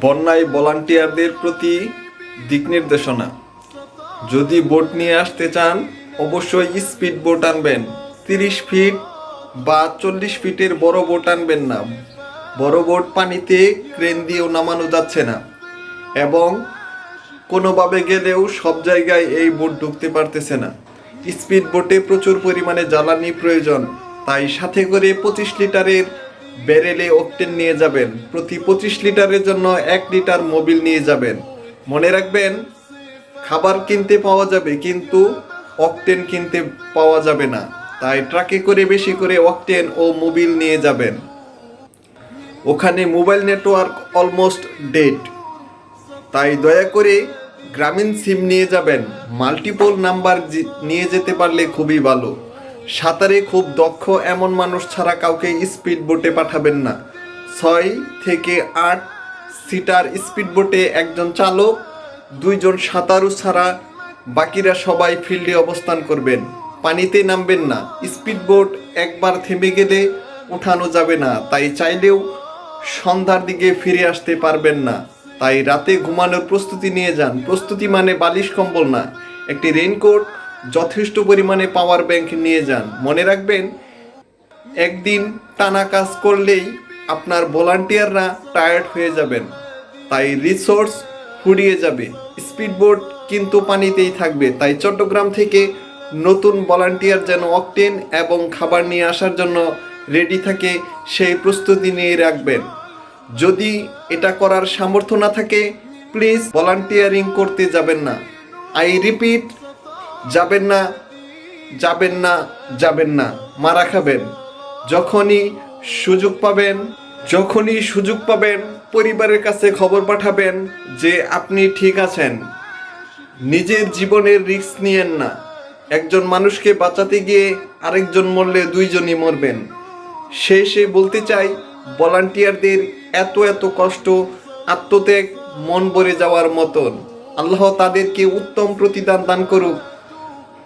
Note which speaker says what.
Speaker 1: বন্যায় ভলান্টিয়ারদের প্রতি দিক নির্দেশনা। যদি বোট নিয়ে আসতে চান, অবশ্যই স্পিড বোট আনবেন। তিরিশ ফিট বা চল্লিশ ফিটের বড় বোট আনবেন না। বড় বোট পানিতে ক্রেন দিয়েও নামানো যাচ্ছে না। এবং কোনোভাবে গেলেও সব জায়গায় এই বোট ঢুকতে পারতেছে না। স্পিড বোটে প্রচুর পরিমাণে জ্বালানি প্রয়োজন। তাই সাথে করে পঁচিশ লিটারের ব্যারেলে অকটেন নিয়ে যাবেন। প্রতি পঁচিশ লিটারের জন্য এক লিটার মোবিল নিয়ে যাবেন। মনে রাখবেন, খাবার কিনতে পাওয়া যাবে, কিন্তু অকটেন কিনতে পাওয়া যাবে না। তাই ট্রাকে করে বেশি করে অকটেন ও মোবিল নিয়ে যাবেন। ওখানে মোবাইল নেটওয়ার্ক অলমোস্ট ডেড। তাই দয়া করে গ্রামীণ সিম নিয়ে যাবেন। মাল্টিপল নাম্বার নিয়ে যেতে পারলে খুবই ভালো। সাঁতারে খুব দক্ষ এমন মানুষ ছাড়া কাউকে স্পিড বোটে পাঠাবেন না। ছয় থেকে আট সিটার স্পিড বোটে একজন চালক, দুইজন সাঁতারু ছাড়া বাকিরা সবাই ফিল্ডে অবস্থান করবেন। পানিতে নামবেন না। স্পিড বোট একবার থেমে গেলে উঠানো যাবে না। তাই চাইলেও সন্ধ্যার দিকে ফিরে আসতে পারবেন না। তাই রাতে ঘুমানোর প্রস্তুতি নিয়ে যান। প্রস্তুতি মানে বালিশ কম্বল না, একটি রেইনকোট যথেষ্ট পরিমাণে পাওয়ার ব্যাংক নিয়ে যান। মনে রাখবেন, একদিন টানা কাজ করলেই আপনার ভলান্টিয়াররা টায়ার্ড হয়ে যাবেন, তাই রিসোর্স ফুরিয়ে যাবে। স্পিডবোট কিন্তু পানিতেই থাকবে, তাই চট্টগ্রাম থেকে নতুন ভলান্টিয়ার যেন অকটেন এবং খাবার নিয়ে আসার জন্য রেডি থাকে, সেই প্রস্তুতি নিয়ে রাখবেন। যদি এটা করার সামর্থ্য না থাকে প্লিজ ভলান্টিয়ারিং করতে যাবেন না। আই রিপিট যাবেন না যাবেন না যাবেন না। মারা খাবেন। যখনই সুযোগ পাবেন, যখনই সুযোগ পাবেন, পরিবারের কাছে খবর পাঠাবেন যে আপনি ঠিক আছেন। নিজের জীবনের রিস্ক নিয়েন না। একজন মানুষকে বাঁচাতে গিয়ে আরেকজন মরলে দুইজনই মরবেন। শেষে বলতে চাই, ভলান্টিয়ারদের এত এত কষ্ট, আত্মত্যাগ, মন ভরে যাওয়ার মতন। আল্লাহ তাদেরকে উত্তম প্রতিদান দান করুক।